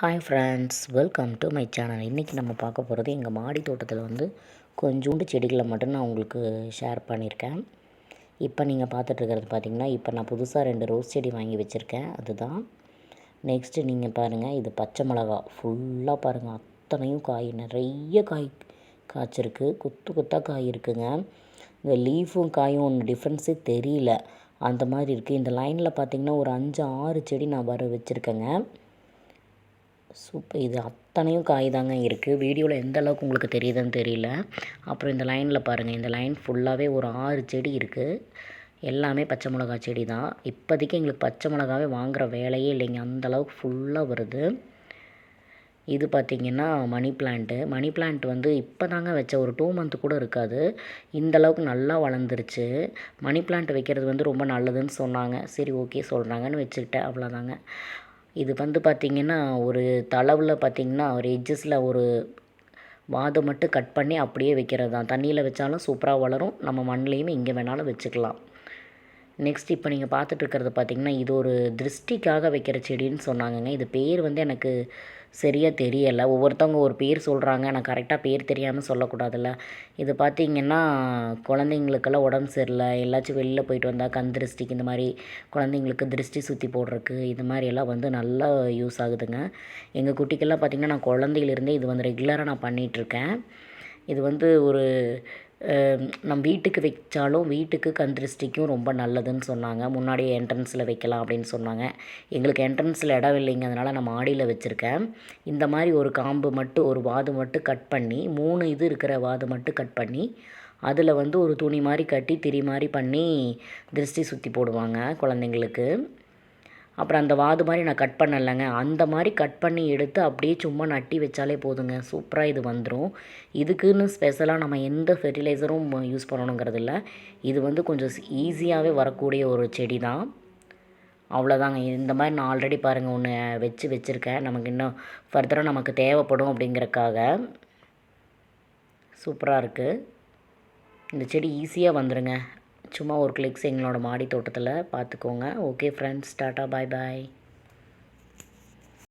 Hi friends welcome to my channel இன்றைக்கி நம்ம பார்க்க போகிறது எங்கள் மாடி தோட்டத்தில் வந்து கொஞ்சோண்டு செடிகளை மட்டும் நான் உங்களுக்கு ஷேர் பண்ணியிருக்கேன். இப்போ நீங்கள் பார்த்துட்ருக்கிறது பார்த்திங்கன்னா இப்போ நான் புதுசாக ரெண்டு ரோஸ் செடி வாங்கி வச்சுருக்கேன். அதுதான். நெக்ஸ்ட்டு நீங்கள் பாருங்கள் இது பச்சை மிளகா. ஃபுல்லாக பாருங்கள் அத்தனையும் காய் நிறைய காய் காய்ச்சிருக்கு. குத்து குத்தாக காய் இருக்குங்க. இந்த லீஃபும் காயும் ஒன்று டிஃப்ரென்ஸே தெரியல. அந்த மாதிரி இருக்குது இந்த லைனில் பார்த்திங்கன்னா ஒரு அஞ்சு ஆறு செடி நான் வர வச்சுருக்கேங்க. சூப்பர். இது அத்தனையும் காய் தாங்க இருக்குது வீடியோவில் எந்த அளவுக்கு உங்களுக்கு தெரியுதுன்னு தெரியல. அப்புறம் இந்த லைனில் பாருங்கள் இந்த லைன் ஃபுல்லாகவே ஒரு ஆறு செடி இருக்குது எல்லாமே பச்சை மிளகா செடி தான். இப்போதைக்கு எங்களுக்கு பச்சை மிளகாவே வாங்குகிற வேலையே இல்லைங்க. அந்தளவுக்கு ஃபுல்லாக வருது. இது பார்த்திங்கன்னா மணி பிளான்ட்டு மணி பிளான்ட் வந்து இப்போ தாங்க வச்ச ஒரு டூ மந்த்து கூட இருக்காது. இந்தளவுக்கு நல்லா வளர்ந்துருச்சு. மணி பிளான்ட் வைக்கிறது வந்து ரொம்ப நல்லதுன்னு சொன்னாங்க. சரி ஓகே சொல்கிறாங்கன்னு வச்சுக்கிட்டேன். அவ்வளோதாங்க இது வந்து பார்த்திங்கன்னா ஒரு தளவில் பார்த்திங்கன்னா ஒரு எட்ஜஸில் ஒரு வாதம் மட்டும் கட் பண்ணி அப்படியே வைக்கிறது தான் தண்ணியில் வச்சாலும் சூப்பராக வளரும். நம்ம மண்லேயுமே இங்கே வேணாலும் வச்சுக்கலாம். நெக்ஸ்ட் இப்போ நீங்கள் பார்த்துட்ருக்கிறது பார்த்திங்கன்னா இது ஒரு திருஷ்டிக்காக வைக்கிற செடின்னு சொன்னாங்கங்க. இது பேர் வந்து எனக்கு சரியாக தெரியலை. ஒவ்வொருத்தவங்க ஒரு பேர் சொல்கிறாங்க நான் கரெக்டாக பேர் தெரியாமல் சொல்லக்கூடாதுல்ல. இது பார்த்திங்கன்னா குழந்தைங்களுக்கெல்லாம் உடம்பு சரியில்லை. எல்லாச்சும் வெளியில் போயிட்டு வந்தால் கண் திருஷ்டிக்கு இந்த மாதிரி குழந்தைங்களுக்கு திருஷ்டி சுற்றி போடுறக்கு இது மாதிரியெல்லாம் வந்து நல்லா யூஸ் ஆகுதுங்க. எங்கள் குட்டிக்கெல்லாம் பார்த்திங்கன்னா நான் குழந்தையிலேருந்தே இது வந்து ரெகுலராக நான் பண்ணிகிட்ருக்கேன் இது வந்து ஒரு நம் வீட்டுக்கு வைச்சாலும் வீட்டுக்கு கண் திருஷ்டிக்கும் ரொம்ப நல்லதுன்னு சொன்னாங்க. முன்னாடியே என்ட்ரன்ஸில் வைக்கலாம் அப்படின்னு சொன்னாங்க. எங்களுக்கு என்ட்ரன்ஸில் இடம் இல்லைங்க அதனால் நான் மாடியில் வச்சுருக்கேன். இந்த மாதிரி ஒரு காம்பு மட்டும் ஒரு வாது மட்டும் கட் பண்ணி மூணு இது இருக்கிற வாது மட்டும் கட் பண்ணி அதில் வந்து ஒரு துணி மாதிரி கட்டி திரி மாதிரி பண்ணி திருஷ்டி சுற்றி போடுவாங்க குழந்தைங்களுக்கு. அப்புறம் அந்த வாது மாதிரி நான் கட் பண்ணலைங்க. அந்த மாதிரி கட் பண்ணி எடுத்து அப்படியே சும்மா நட்டி வச்சாலே போதுங்க. சூப்பராக இது வந்துடும் இதுக்குன்னு ஸ்பெஷலாக நம்ம எந்த ஃபெர்டிலைசரும் யூஸ் பண்ணணுங்கிறது இல்லை. இது வந்து கொஞ்சம் ஈஸியாகவே வரக்கூடிய ஒரு செடி தான் அவ்வளோதாங்க இந்த மாதிரி நான் ஆல்ரெடி பாருங்கள் ஒன்று வச்சு வச்சுருக்கேன். நமக்கு இன்னும் ஃபர்தராக நமக்கு தேவைப்படும் அப்படிங்கிறக்காக. சூப்பராக இருக்குது இந்த செடி ஈஸியாக வந்துடுங்க சும்மா ஒரு கிளிக்ஸ் எங்களோட மாடி தோட்டத்தில் பார்த்துக்கோங்க okay friends tata bye bye